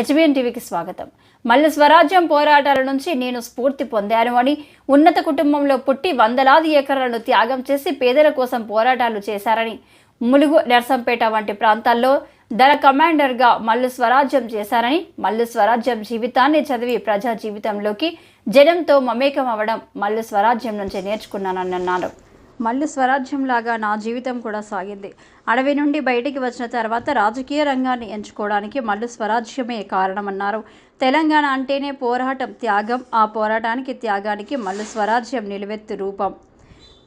HBN టీవీకి స్వాగతం. మళ్ళీ స్వరాజ్యం పోరాటాల నుంచి నేను స్ఫూర్తి పొందాను అని ఉన్నత కుటుంబంలో పుట్టి వందలాది ఎకరాలను త్యాగం చేసి పేదల కోసం పోరాటాలు చేశారని ములుగు నర్సంపేట వంటి ప్రాంతాల్లో దళ కమాండర్గా మల్లు స్వరాజ్యం చేశారని మల్లు స్వరాజ్యం జీవితాన్ని చదివి ప్రజా జీవితంలోకి జనంతో మమేకం అవ్వడం మల్లు స్వరాజ్యం నుంచి నేర్చుకున్నానని అన్నారు. మళ్ళీ స్వరాజ్యంలాగా నా జీవితం కూడా సాగింది. అడవి నుండి బయటికి వచ్చిన తర్వాత రాజకీయ రంగాన్ని ఎంచుకోవడానికి మళ్ళీ స్వరాజ్యమే కారణమన్నారు. తెలంగాణ అంటేనే పోరాటం త్యాగం ఆ పోరాటానికి త్యాగానికి మళ్ళీ స్వరాజ్యం నిలువెత్తు రూపం.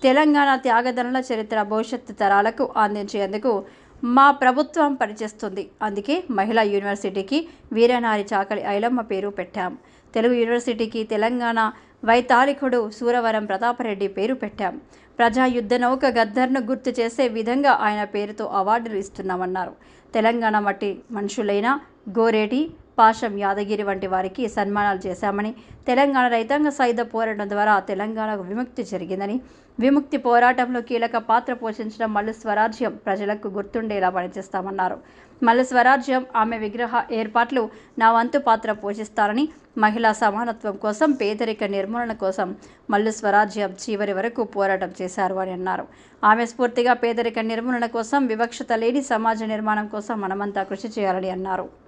తెలంగాణ త్యాగదనుల చరిత్ర భవిష్యత్తు తరాలకు అందించేందుకు మా ప్రభుత్వం పనిచేస్తుంది. అందుకే మహిళా యూనివర్సిటీకి వీరనారి చాకలి ఐలమ్మ పేరు పెట్టాం. తెలుగు యూనివర్సిటీకి తెలంగాణ వైతాళికుడు సూరవరం ప్రతాపరెడ్డి పేరు పెట్టాం. ప్రజా యుద్ధ నౌక గద్దర్ను గుర్తు చేసే విధంగా ఆయన పేరుతో అవార్డులు ఇస్తున్నామన్నారు. తెలంగాణ మట్టి మనుషులైన గోరేటి పాషం యాదగిరి వంటి వారికి సన్మానాలు చేశామని తెలంగాణ రైతాంగ సాయుధ పోరాటం ద్వారా తెలంగాణకు విముక్తి జరిగిందని విముక్తి పోరాటంలో కీలక పాత్ర పోషించిన మల్లు స్వరాజ్యం ప్రజలకు గుర్తుండేలా పనిచేస్తామన్నారు. మల్లు స్వరాజ్యం ఆమె విగ్రహ ఏర్పాట్లు నా వంతు పాత్ర పోషిస్తారని మహిళా సమానత్వం కోసం పేదరిక నిర్మూలన కోసం మల్లు స్వరాజ్యం చివరి వరకు పోరాటం చేశారు అని అన్నారు. ఆమె స్ఫూర్తిగా పేదరిక నిర్మూలన కోసం వివక్షత లేని సమాజ నిర్మాణం కోసం మనమంతా కృషి చేయాలని అన్నారు.